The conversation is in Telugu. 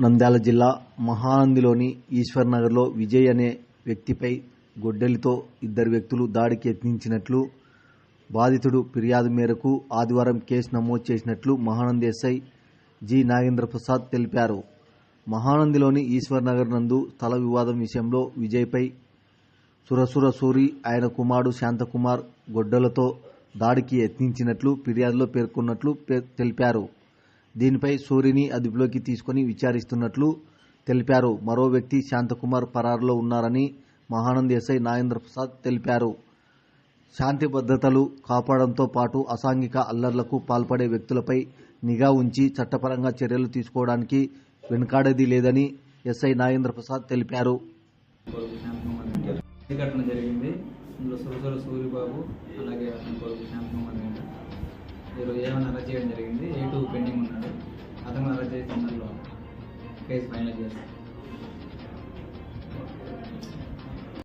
నంద్యాల జిల్లా మహానందిలోని ఈశ్వర్ నగర్లో విజయ్ అనే వ్యక్తిపై గొడ్డలితో ఇద్దరు వ్యక్తులు దాడికి యత్నించినట్లు బాధితుడు ఫిర్యాదు మేరకు ఆదివారం కేసు నమోదు చేసినట్లు మహానంది ఎస్ఐ జి నాగేంద్ర ప్రసాద్ తెలిపారు. మహానందిలోని ఈశ్వర్ నగర్ నందు స్థల వివాదం విషయంలో విజయ్పై సురసుర సూరి ఆయన కుమారుడు శాంతకుమార్ గొడ్డలతో దాడికి యత్నించినట్లు ఫిర్యాదులో పేర్కొన్నట్లు పే- తెలిపారు. దీనిపై సూరిని అదుపులోకి తీసుకుని విచారిస్తున్నట్లు తెలిపారు. మరో వ్యక్తి శాంతకుమార్ పరారులో ఉన్నారని మహానంద్ ఎస్ఐ నాగేంద్ర ప్రసాద్ తెలిపారు. శాంతి భద్రతలు కాపాడంతో పాటు అసాంఘిక అల్లర్లకు పాల్పడే వ్యక్తులపై నిఘా ఉంచి చట్టపరంగా చర్యలు తీసుకోవడానికి వెనుకాడేది లేదని ఎస్ఐ నాగేంద్ర ప్రసాద్ తెలిపారు. ఘటన జరిగింది. ఇందులో సురసుర సూరిబాబు అలాగే అతని కొడుకు ఈరోజు ఏమైనా అరెస్ట్ చేయడం జరిగింది. case managers.